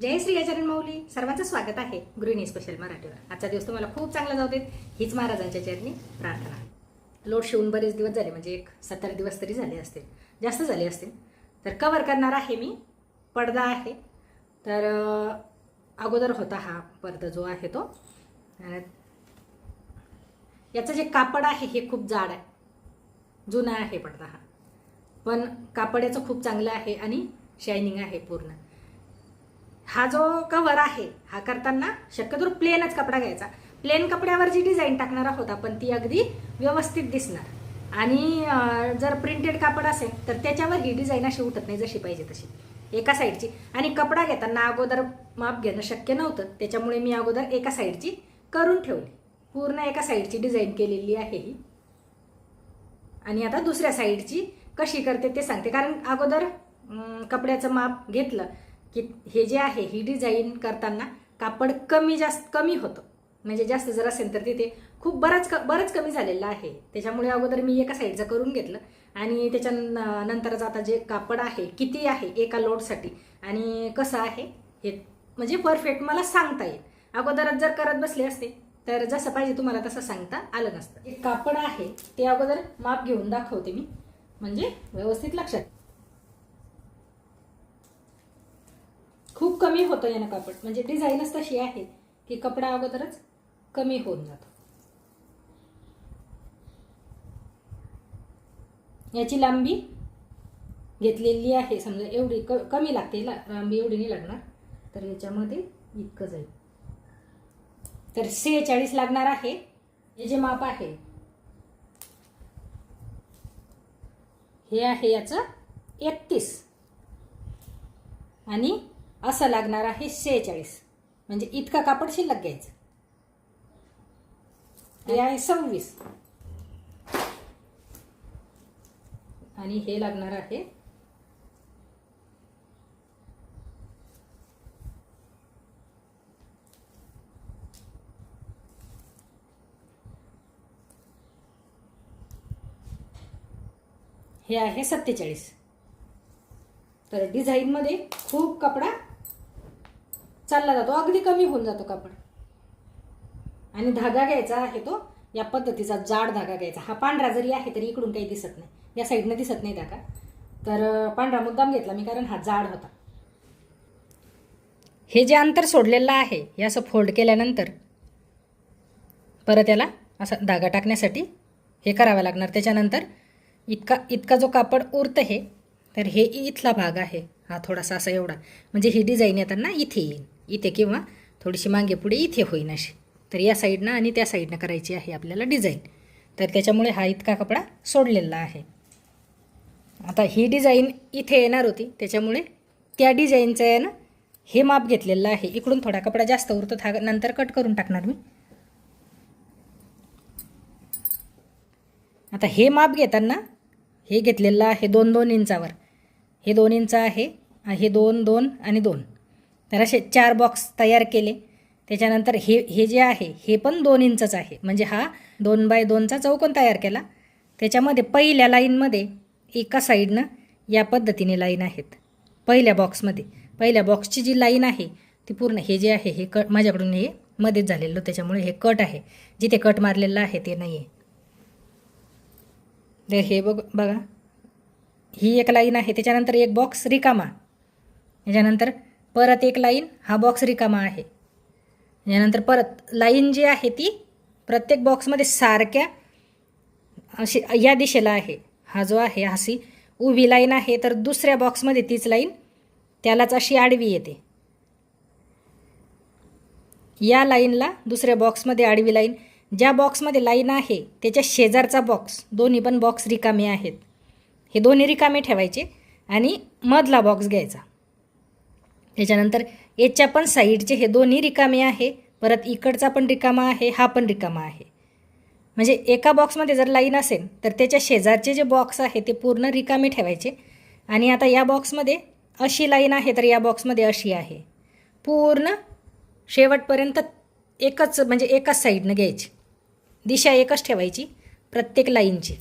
जय श्री गजानन माऊली. सर्वांचं स्वागत आहे गृहिणी स्पेशल मराठीवर. आजचा दिवस तुम्हाला खूप चांगला जाऊ देत. हीच महाराजांच्या चरणी प्रार्थना. लोट शिवून बरेच दिवस झाले म्हणजे एक सत्तर दिवस तरी झाले असतील. जास्त झाले असतील. तर कवर करणार आहे मी. पडदा आहे. तर अगोदर होता हा पडदा जो आहे तो. याचं जे कापड आहे हे खूप जाड आहे. जुना आहे पडदा हा. पण कापड याचं खूप चांगलं आहे आणि शायनिंग आहे पूर्ण. हा जो कवर आहे हा करताना शक्यतो प्लेनच कपडा घ्यायचा. प्लेन कपड्यावर जी डिझाईन टाकणार आहोत आपण ती अगदी व्यवस्थित दिसणार. आणि जर प्रिंटेड कापड असेल तर त्याच्यावर ही डिझाईन अशी उठत नाही जशी पाहिजे तशी. एका साईडची आणि कपडा घेताना अगोदर माप घेणं शक्य नव्हतं त्याच्यामुळे मी अगोदर एका साईडची करून ठेवली. पूर्ण एका साईडची डिझाईन केलेली आहे ही. आणि आता दुसऱ्या साईडची कशी करते ते सांगते. कारण अगोदर कपड्याचं माप घेतलं की हे जे आहे ही डिझाईन करताना कापड कमी जास्त कमी होतं. म्हणजे जास्त जर असेल तर तिथे खूप बराच क बरंच कमी झालेलं आहे. त्याच्यामुळे अगोदर मी एका साईडचं करून घेतलं. आणि त्याच्या नंतरच आता जे कापड आहे किती आहे एका लोडसाठी आणि कसं आहे हे म्हणजे परफेक्ट मला सांगता येईल. अगोदरच जर करत बसले असते तर जसं पाहिजे तुम्हाला तसं सांगता आलं नसतं. जे कापड आहे ते अगोदर माप घेऊन दाखवते मी. म्हणजे व्यवस्थित लक्षात. खूप कमी होतं यानं कापड. म्हणजे डिझाईनच तशी आहे की कपडा अगोदरच कमी होऊन जातो. याची लांबी घेतलेली आहे. समजा एवढी क कमी लागते. ला लांबी एवढी नाही लागणार. तर याच्यामध्ये इतकं जाईल. तर सेहेचाळीस लागणार आहे. हे जे माप आहे हे आहे याचं एकतीस. आणि असं लागणार आहे सेहेचाळीस म्हणजे इतका कापड शिल्लक घ्यायचं. हे आहे सव्वीस. आणि हे लागणार आहे हे आहे सत्तेचाळीस. तर डिझाईनमध्ये खूप कपडा चालला जातो. अगदी कमी होऊन जातो कापड. आणि धागा घ्यायचा आहे तो. या पद्धतीचा जाड धागा घ्यायचा. हा पांढरा जरी आहे तरी इकडून काही दिसत नाही. या साईडनं दिसत नाही धागा. तर पांढरा मुद्दाम घेतला मी कारण हा जाड होता. हे जे अंतर सोडलेलं आहे हे असं फोल्ड केल्यानंतर परत याला असा धागा टाकण्यासाठी हे करावं लागणार. त्याच्यानंतर इतका इतका जो कापड उरतं हे तर हे इथला भाग आहे. हा थोडासा असा एवढा. म्हणजे ही डिझाईन येताना इथे येईल इथे किंवा थोडीशी मागे पुढे इथे होईन अशी. तर या साईडनं आणि त्या साईडनं करायची आहे आपल्याला डिझाईन. तर त्याच्यामुळे हा इतका कपडा सोडलेला आहे. आता ही डिझाईन इथे येणार होती. त्याच्यामुळे त्या डिझाईनचं यानं हे माप घेतलेलं आहे. इकडून थोडा कपडा जास्त उरतो हा नंतर कट करून टाकणार मी. आता हे माप घेताना हे घेतलेलं आहे दोन दोन इंचावर. हे दोन इंच आहे हे दोन दोन आणि दोन. तर असे चार बॉक्स तयार केले. त्याच्यानंतर हे हे जे आहे हे पण दोन इंचच आहे. म्हणजे हा दोन बाय दोनचा चौकोन तयार केला. त्याच्यामध्ये पहिल्या लाईनमध्ये एका साईडनं या पद्धतीने लाईन आहेत. पहिल्या बॉक्समध्ये पहिल्या बॉक्सची जी लाईन आहे ती पूर्ण हे जे आहे हे कट माझ्याकडून हे मध्येच झालेलं. त्याच्यामुळे हे कट आहे. जिथे कट मारलेलं आहे ते नाही आहे तर हे बघ बघा. ही एक लाईन आहे. त्याच्यानंतर एक बॉक्स रिकामा. त्याच्यानंतर परत एक लाईन हा बॉक्स रिकामा आहे. यानंतर परत लाईन जी आहे ती प्रत्येक बॉक्समध्ये सारख्या अशी या दिशेला आहे. हा जो आहे अशी उभी लाईन आहे तर दुसऱ्या बॉक्समध्ये तीच लाईन त्यालाच अशी आडवी येते. या लाईनला दुसऱ्या बॉक्समध्ये आडवी लाईन ज्या बॉक्समध्ये लाईन आहे त्याच्या शेजारचा बॉक्स दोन्ही पण बॉक्स रिकामे आहेत. हे दोन्ही रिकामे ठेवायचे आणि मधला बॉक्स घ्यायचा. त्याच्यानंतर याच्या पण साईडचे हे दोन्ही रिकामे आहे. परत इकडचा पण रिकामा आहे हा पण रिकामा आहे. म्हणजे एका बॉक्समध्ये जर लाईन असेल तर त्याच्या शेजारचे जे बॉक्स आहे ते पूर्ण रिकामे ठेवायचे. आणि आता या बॉक्समध्ये अशी लाईन आहे तर या बॉक्समध्ये अशी आहे. पूर्ण शेवटपर्यंत एकच म्हणजे एकाच साईडनं घ्यायची. दिशा एकच ठेवायची प्रत्येक लाईनची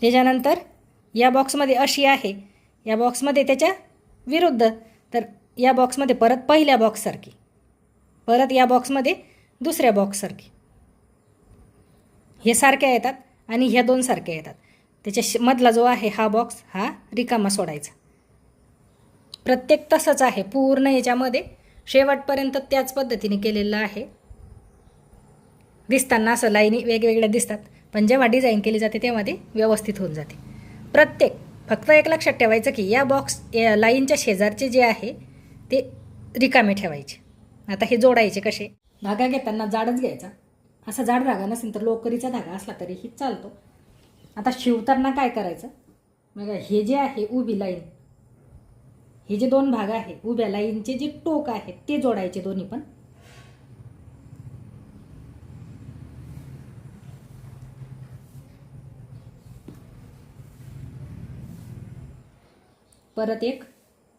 त्याच्यानंतर या बॉक्समध्ये अशी आहे या बॉक्समध्ये त्याच्या विरुद्ध. तर या बॉक्समध्ये परत पहिल्या बॉक्ससारखी परत या बॉक्समध्ये दुसऱ्या बॉक्ससारखी हे सारख्या येतात आणि ह्या दोन सारख्या येतात. त्याच्या श- मधला जो आहे हा बॉक्स हा रिकामा सोडायचा. प्रत्येक तसंच आहे. पूर्ण याच्यामध्ये शेवटपर्यंत त्याच पद्धतीने केलेलं आहे. दिसताना असं लाईनी वेगवेगळ्या दिसतात. पण जेव्हा डिझाईन केली जाते तेव्हा ते व्यवस्थित होऊन जाते. प्रत्येक फक्त एक लक्षात ठेवायचं की या बॉक्स या लाईनच्या शेजारचे जे आहे ते रिकामे ठेवायचे. आता हे जोडायचे कसे? धागा घेताना जाडच घ्यायचा. असा जाड धागा नसेल तर लोकरीचा धागा असला तरीही चालतो. आता शिवताना काय करायचं? बघा हे जे आहे उभी लाईन हे जे दोन भाग आहे उभ्या लाईनचे जे टोक आहे ते जोडायचे दोन्ही पण. परत एक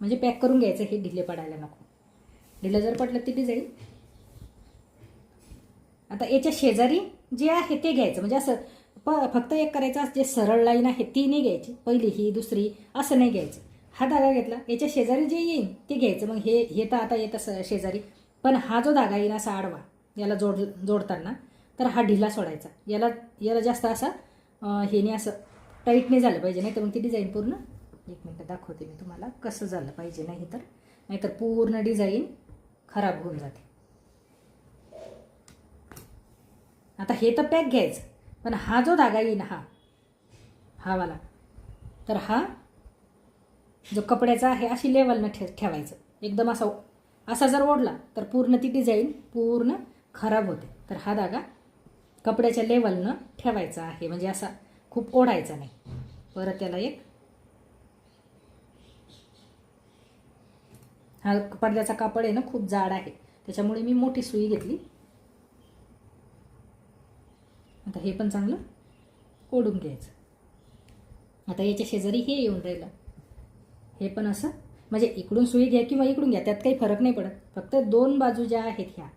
म्हणजे पॅक करून घ्यायचं हे ढिले पडायला नको. ढिलं जर पडलं ती डिझाईन आता याच्या शेजारी जे आहे ते घ्यायचं. म्हणजे असं प फक्त एक करायचं जे सरळ लाईन आहे ती नाही घ्यायची. पहिली ही दुसरी असं नाही घ्यायचं. हा धागा घेतला याच्या शेजारी जे येईल ते घ्यायचं. मग हे हे तर आता येतं स- शेजारी. पण हा जो धागा येईल असा आडवा याला जोड जोडताना तर हा ढिला सोडायचा. याला याला जास्त असा हे नाही असं टाईट नाही झालं पाहिजे नाही तर मग ती डिझाईन पूर्ण एक मिनटं दाखवते मी तुम्हाला कसं झालं पाहिजे नाही तर नाहीतर पूर्ण डिझाईन खराब होऊन जाते. आता हे तर पॅक घ्यायचं पण हा जो धागा येईन हा हा वाला तर हा जो कपड्याचा आहे अशी लेवलनं ठे ठेवायचं. एकदम असा असा जर ओढला तर पूर्ण ती डिझाईन पूर्ण खराब होते. तर हा धागा कपड्याच्या लेवलनं ठेवायचा आहे म्हणजे असा खूप ओढायचा नाही. परत त्याला एक हा पडद्याचा कापड आहे ना खूप जाड आहे. त्याच्यामुळे मी मोठी सुई घेतली. आता हे पण चांगलं ओढून घ्यायचं. आता याच्या शेजारी हे येऊन राहिलं. हे पण असं. म्हणजे इकडून सुई घ्या किंवा इकडून घ्या त्यात काही फरक नाही पडत. फक्त दोन बाजू ज्या आहेत ह्या.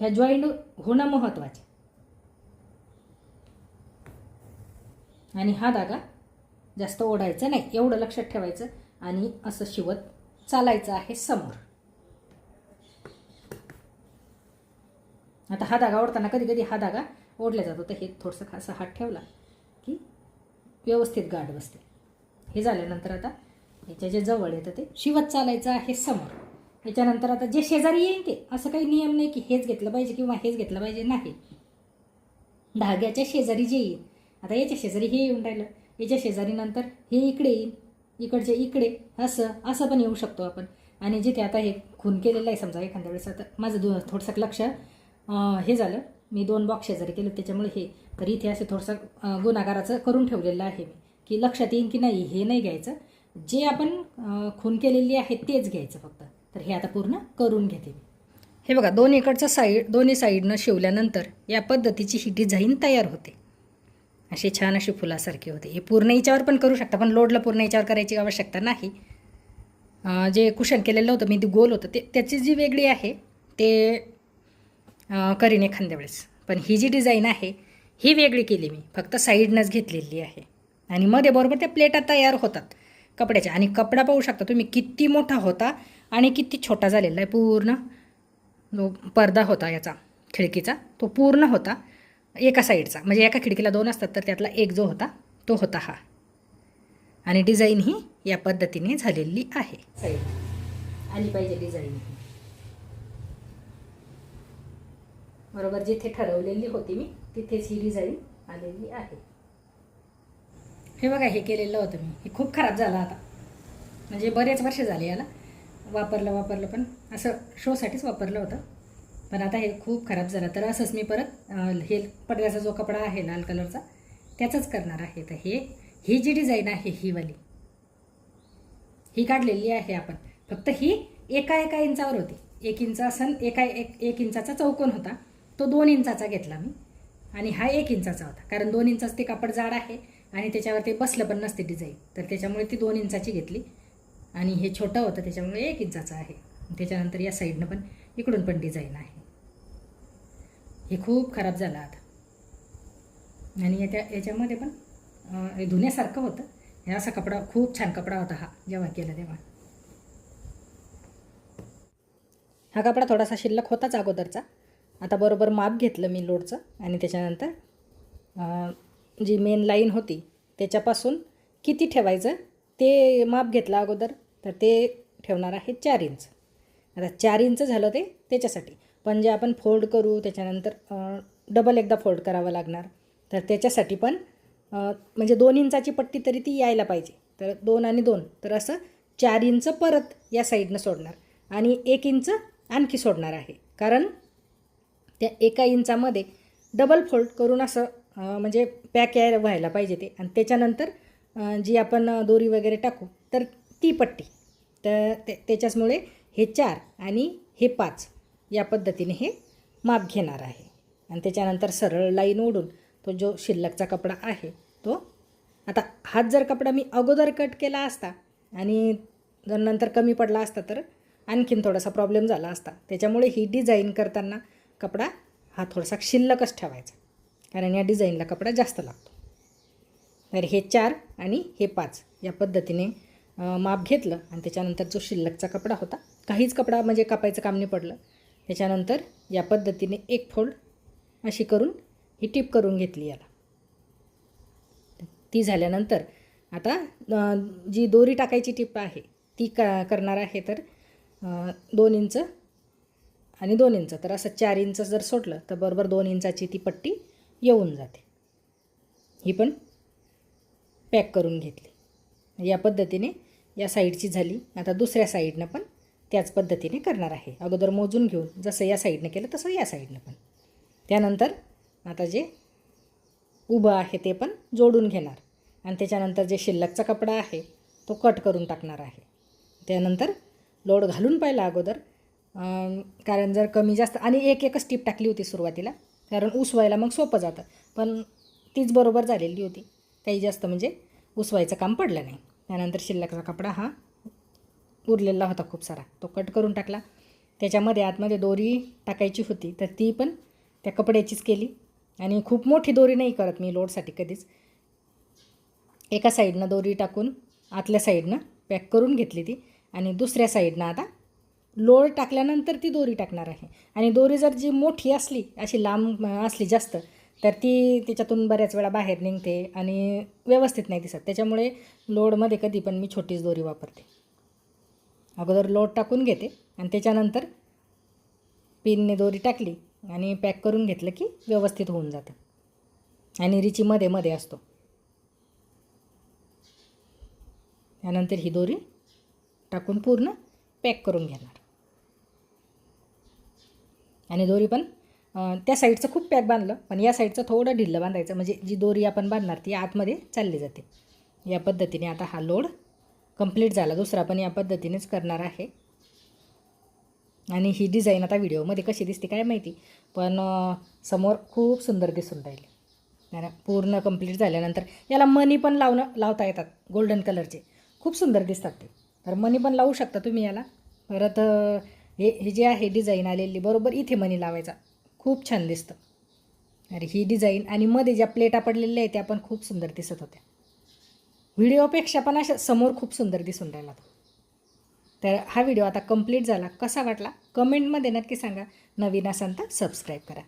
ह्या जॉईंट होणं महत्त्वाचे आणि हा धागा जास्त ओढायचा नाही. एवढं लक्षात ठेवायचं. आणि असं शिवत चालायचं आहे समोर. आता हा धागा ओढताना कधी कधी हा धागा ओढला जातो. तर हे थोडंसं खासा हात ठेवला की व्यवस्थित गाठ बसते. हे झाल्यानंतर आता याच्या जे जवळ येतं ते शिवत चालायचं आहे समोर. याच्यानंतर आता जे शेजारी येईल ते असं काही नियम नाही की हेच घेतलं पाहिजे किंवा हेच घेतलं पाहिजे नाही. धाग्याच्या शेजारी जे येईल आता याच्या शेजारी हे येऊन राहिलं. याच्या शेजारी नंतर हे इकडे येईल इकडचे इकडे असं असं पण येऊ शकतो आपण. आणि जिथे आता हे खून केलेलं आहे समजा एखाद्या वेळेस आता माझं दो थोडंसं लक्ष हे झालं. मी दोन बॉक्स शेजारी केलं त्याच्यामुळे हे तर इथे असं थोडंसं गुन्हागाराचं करून ठेवलेलं आहे मी. की लक्षात येईन की नाही हे नाही घ्यायचं. जे आपण खून केलेली आहे तेच घ्यायचं फक्त. तर हे आता पूर्ण करून घेते मी. हे बघा दोन इकडचं साईड दोन्ही साईडनं शिवल्यानंतर या पद्धतीची ही डिझाईन तयार होते. अशी छान अशी फुलासारखी होते. हे पूर्ण याच्यावर पण करू शकता पण लोडला पूर्ण याच्यावर करायची आवश्यकता नाही. जे कुशन केलेलं होतं मी ते गोल होतं ते त्याची जी वेगळी आहे ते करीन एखाद्या वेळेस. पण ही जी डिझाईन आहे ही वेगळी केली मी. फक्त साईडनंच घेतलेली आहे. आणि मध्ये बरोबर त्या प्लेटा तयार होतात कपड्याच्या. आणि कपडा पाहू शकता तुम्ही किती मोठा होता आणि किती छोटा झालेला आहे पूर्ण. जो पडदा होता याचा खिडकीचा तो पूर्ण होता. एका साईडचा. म्हणजे एका खिडकीला दोन असतात तर त्यातला एक जो होता तो होता हा. आणि डिझाईन ही या पद्धतीने झालेली आहे. साईड. आली पाहिजे डिझाईन बरोबर जिथे ठरवलेली होती मी तिथेच ही डिझाईन आलेली आहे. हे बघा हे केलेलं होतं मी. हे खूप खराब झालं आता. म्हणजे बरेच वर्ष झाले याला. वापरलं वापरलं पण असं शोसाठीच वापरलं होतं. पण आता हे खूप खराब झालं. तर असंच मी परत हे पडद्याचा जो कपडा आहे लाल कलरचा त्याचंच करणार आहे. तर हे ही जी डिझाईन आहे ही वाली ही काढलेली आहे आपण. फक्त ही एका एका इंचावर होती. एक इंच असन एका एक एक इंचाचा चौकोन होता. तो दोन इंचाचा घेतला मी. आणि हा एक इंचाचा होता. कारण दोन इंचाचं ते कापड जाड आहे आणि त्याच्यावर ते बसलं पण नसते डिझाईन. तर त्याच्यामुळे ती दोन इंचाची घेतली. आणि हे छोटं होतं त्याच्यामुळे एक इंचाचं आहे. त्याच्यानंतर या साईडनं पण इकडून पण डिझाईन आहे. हे खूप खराब झालं आता. आणि याच्या याच्यामध्ये पण हे धुण्यासारखं होतं. हे असा कपडा खूप छान कपडा होता हा जेव्हा केला तेव्हा. हा कपडा थोडासा शिल्लक होताच अगोदरचा. आता बरोबर माप घेतलं मी लोडचं. आणि त्याच्यानंतर जी मेन लाईन होती त्याच्यापासून किती ठेवायचं ते माप घेतलं अगोदर. तर ते ठेवणार आहे चार इंच आता चार इंच झालं ते त्याच्यासाठी. पण जे आपण फोल्ड करू त्याच्यानंतर डबल एकदा फोल्ड करावं लागणार. तर त्याच्यासाठी पण म्हणजे दोन इंचाची पट्टी तरी ती यायला पाहिजे. तर दोन आणि दोन. तर असं चार इंच परत या साईडनं सोडणार. आणि एक इंच आणखी सोडणार आहे. कारण त्या एका इंचामध्ये डबल फोल्ड करून असं म्हणजे पॅक यायला व्हायला पाहिजे ते. आणि त्याच्यानंतर जी आपण दोरी वगैरे टाकू तर ती पट्टी. तर ते त्याच्याचमुळे हे चार आणि हे पाच या पद्धतीने हे माप घेणार आहे. आणि त्याच्यानंतर सरळ लाईन ओढून तो जो शिल्लकचा कपडा आहे तो आता हाच जर कपडा मी अगोदर कट केला असता आणि जर नंतर कमी पडला असता तर आणखीन थोडासा प्रॉब्लेम झाला असता. त्याच्यामुळे ही डिझाईन करताना कपडा हा थोडासा शिल्लकच ठेवायचा. कारण या डिझाईनला कपडा जास्त लागतो. तर हे चार आणि हे पाच या पद्धतीने माप घेतलं आणि त्याच्यानंतर जो शिल्लकचा कपडा होता काहीच कपडा म्हणजे कापायचं काम नाही पडलं. त्याच्यानंतर या पद्धतीने एक फोल्ड अशी करून ही टिप करून घेतली याला. ती झाल्यानंतर आता जी दोरी टाकायची टिप आहे ती का करणार आहे तर दोन इंच आणि दोन इंच. तर असं चार इंच जर सोडलं तर बरोबर दोन इंचाची ती पट्टी येऊन जाते. ही पण पॅक करून घेतली. या पद्धतीने या साईडची झाली. आता दुसऱ्या साईडनं पण त्याच पद्धतीने करणार आहे. अगोदर मोजून घेऊन जसं या साईडनं केलं तसं या साईडनं पण. त्यानंतर आता जे उभं आहे ते पण जोडून घेणार. आणि त्याच्यानंतर जे शिल्लकचा कपडा आहे तो कट करून टाकणार आहे. त्यानंतर लोड घालून पाहिला अगोदर. कारण जर कमी जास्त आणि एक एकच टीप टाकली होती सुरुवातीला. कारण उसवायला मग सोपं जातं. पण तीच बरोबर झालेली होती. काही जास्त म्हणजे उसवायचं काम पडलं नाही. त्यानंतर शिल्लकचा कपडा हा उरलेला होता खूप सारा. तो कट करून टाकला. त्याच्यामध्ये आतमध्ये दोरी टाकायची होती तर ती पण त्या कपड्याचीच केली. आणि खूप मोठी दोरी नाही करत मी लोडसाठी कधीच. एका साईडनं दोरी टाकून आतल्या साईडनं पॅक करून घेतली ती. आणि दुसऱ्या साईडनं आता लोड टाकल्यानंतर ती दोरी टाकणार आहे. आणि दोरी जर जी मोठी असली अशी लांब असली जास्त तर ती त्याच्यातून बऱ्याच वेळा बाहेर निघते आणि व्यवस्थित नाही दिसत. त्याच्यामुळे लोडमध्ये कधी पण मी छोटीच दोरी वापरते. अगोदर लोड टाकून घेते आणि त्याच्यानंतर पिनने दोरी टाकली आणि पॅक करून घेतलं की व्यवस्थित होऊन जातं. आणि रिची मध्ये मध्ये असतो. त्यानंतर ही दोरी टाकून पूर्ण पॅक करून घेणार. आणि दोरी पण त्या साईडचं खूप पॅक बांधलं पण या साईडचं थोडं ढिल्लं बांधायचं. म्हणजे जी दोरी आपण बांधणार ती आतमध्ये चालली जाते. या पद्धतीने आता हा लोड कंप्लीट झाला. दुसरा पण या पद्धतीनेच करणार आहे. आणि ही डिझाईन आता व्हिडिओमध्ये कशी दिसते काय माहिती पण समोर खूप सुंदर दिसून राहिली. पूर्ण कंप्लीट झाल्यानंतर याला मनी पण लावणं लावता येतात गोल्डन कलरचे. खूप सुंदर दिसतात ते. तर मनी पण लावू शकता तुम्ही याला. परत हे हे जे आहे डिझाईन आलेली बरोबर इथे मनी लावायचा. खूप छान दिसतं. अरे ही डिझाईन आणि मध्ये ज्या प्लेटा पडलेल्या आहेत त्या पण खूप सुंदर दिसत होत्या. व्हिडिओपेक्षा पण अशा समोर खूप सुंदर दिसून राहिला तो. तर हा व्हिडिओ आता कंप्लीट झाला. कसा वाटला? कमेंटमध्ये नक्की सांगा. नवीन असाल तर सबस्क्राईब करा.